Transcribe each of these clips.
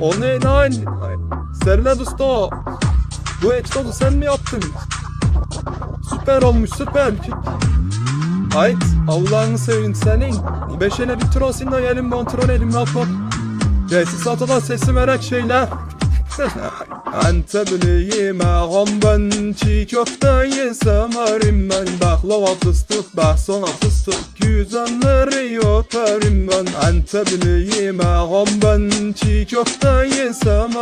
Ne lan? Servet Usta. Bu ekstadı sen mi yaptın? Süper olmuş süper. Ait Allah'ını sevin senin. Beşene bir trosin de gelin kontrol edin rapor. Tesis atılan sesi merak şeyler. Antep'liyim ağam ben Çiğ köfte yesem harim ben Baklava fıstık bahsana fıstık Güzelleri öperim ben Antep'liyim ağam ben Çiğ köfte yesem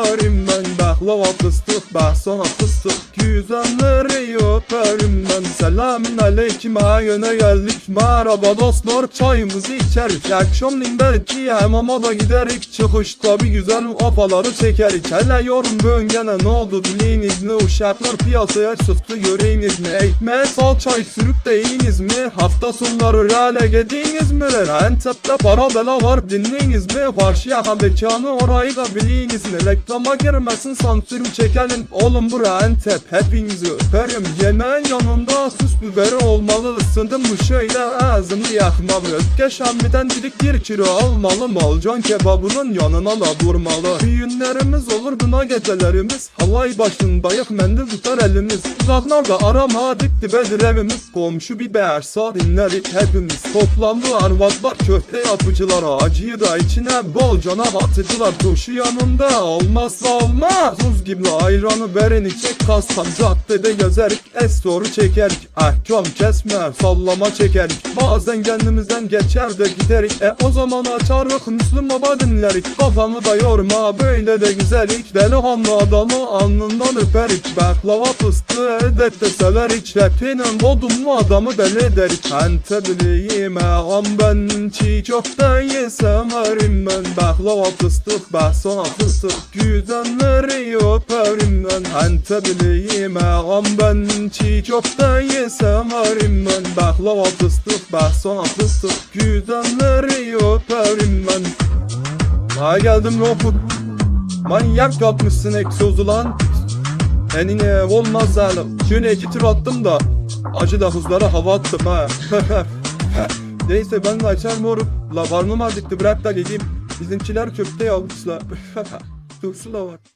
ben Baklava fıstık bahsana fıstık Güzelleri öperim ben Selamün aleyküm. Ayına geldik Merhaba dostlar çayımızı içerik Akşamleyin belki hamama da giderik. Çıkışta bir güzel apaları çekerik. Hele yorum bölgene ne oldu bileyiniz mi? Uşaklar piyasaya çıktı göreyiniz mi? Ekmeğe salçayı sürüp de yiyiniz mi? Hafta sonları rale gediniz mi? Antep'te para bela var dinleyiniz mi? Karşıya mekanı orayı da bileyiniz mi? Reklama girmesin sansürüm çekelim. Oğlum bura Antep hepinizi öperim. Yemeğin yanında süs biberi olmalı. Isındım bu şöyle ağzımı yakmalı. Ötkeşemmiden dilik bir kilo almalı. Malcan kebabının yanına da durmalı Düğünlerimiz olur buna gecelerimiz. Halay başındayık mendil tutar elimiz. Uzaklarda arama dik dibedir evimiz. Komşu bir beğersa dinlerik hepimiz. Toplandı arvadlar köfte yapıcılar Acıyı da içine bol cana batıcılar Turşu yanında olmazsa olmaz Tuz gibi ayranı verin içecek kastan Caddede gezerik estoru çekerik Ahkam kesme sallama çekerik Bazen kendimizden geçer de giderik E o zaman açarık Müslüm Baba dinlerik. Kafamı da yorma böyle de güzelik Delikanlı adamı alnından öperik. Baklava fıstığı elbette severik Rapinin bodumlu adamı deli ederik. Antep'liyim ağam ben Çiğ köfte yesem harim ben. Baklava fıstık bahsana fıstık Güzelleri öperim ben Antep'liyim ağam ben Çiğ köfte yesem harim ben Baklava fıstık bahsana fıstık Güzelleri öperim ben Ha geldim Rofut Manyak yapmışsın egzozu lan. Enine olmaz zalim. Şöyle iki tur attım da Acı da hızlara hava attım ha. Neyse ben de açar moruk La karnım acıktı bırak da gideyim Bizimkiler köfte yapmışlar. Turşu da var